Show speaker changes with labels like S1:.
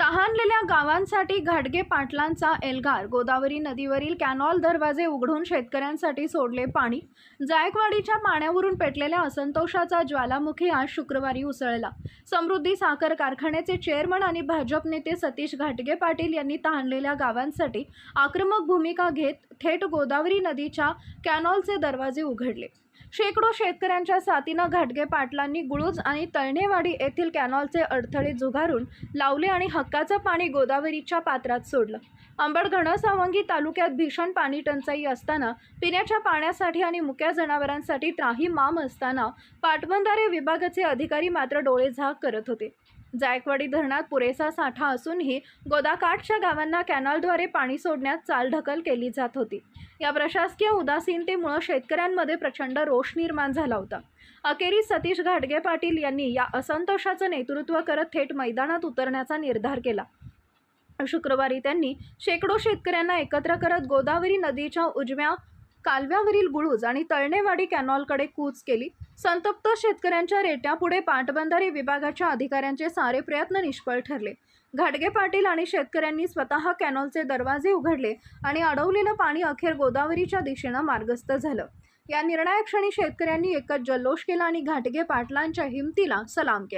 S1: तहानलेल्या गावांसाठी घाटगे पाटलांचा एल्गार. गोदावरी नदीवरील कॅनॉल दरवाजे उघडून शेतकऱ्यांसाठी सोडले पाणी. जायकवाडीच्या पाण्यावरून पेटलेल्या असंतोषाचा ज्वालामुखी आज शुक्रवारी उसळला. समृद्धी साखर कारखान्याचे चेअरमन आणि भाजप नेते सतीश घाटगे पाटील यांनी तहानलेल्या गावांसाठी आक्रमक भूमिका घेत थेट गोदावरी नदीच्या कॅनॉलचे दरवाजे उघडले. शेकडो शेतकऱ्यांच्या साथीनं घाटगे पाटलांनी गुळूज आणि तळणेवाडी येथील कॅनॉलचे अडथळे झुगारून लावले आणि हक्काचं पाणी गोदावरीच्या पात्रात सोडलं. अंबड घनसावंगी तालुक्यात भीषण पाणी टंचाई असताना पिण्याच्या पाण्यासाठी आणि मुक्या जनावरांसाठी त्राही माम असताना पाटबंधारे विभागाचे अधिकारी मात्र डोळे झाक करत होते. जायकवाडी धरणात पुरेसा साठा असूनही गोदाकाठच्या गावांना कॅनॉलद्वारे पाणी सोडण्यात चालढकल केली जात होती. या प्रशासकीय उदासीनतेमुळं शेतकऱ्यांमध्ये प्रचंड रोष निर्माण झाला होता. अखेरीस सतीश घाटगे पाटील यांनी या असंतोषाचं नेतृत्व करत थेट मैदानात उतरण्याचा निर्धार केला. शुक्रवारी त्यांनी शेकडो शेतकऱ्यांना एकत्र करत गोदावरी नदीच्या उजव्या कालव्यावरील गुळूज आणि तळणेवाडी कॅनॉलकडे कूच केली. संतप्त शेतकऱ्यांच्या रेट्यापुढे पाटबंधारे विभागाच्या अधिकाऱ्यांचे सारे प्रयत्न निष्फळ ठरले. घाटगे पाटील आणि शेतकऱ्यांनी स्वतः कॅनॉलचे दरवाजे उघडले आणि अडवलेलं पाणी अखेर गोदावरीच्या दिशेनं मार्गस्थ झालं. या निर्णायक क्षणी शेतकऱ्यांनी एकच जल्लोष केला आणि घाटगे पाटलांच्या हिमतीला सलाम केला.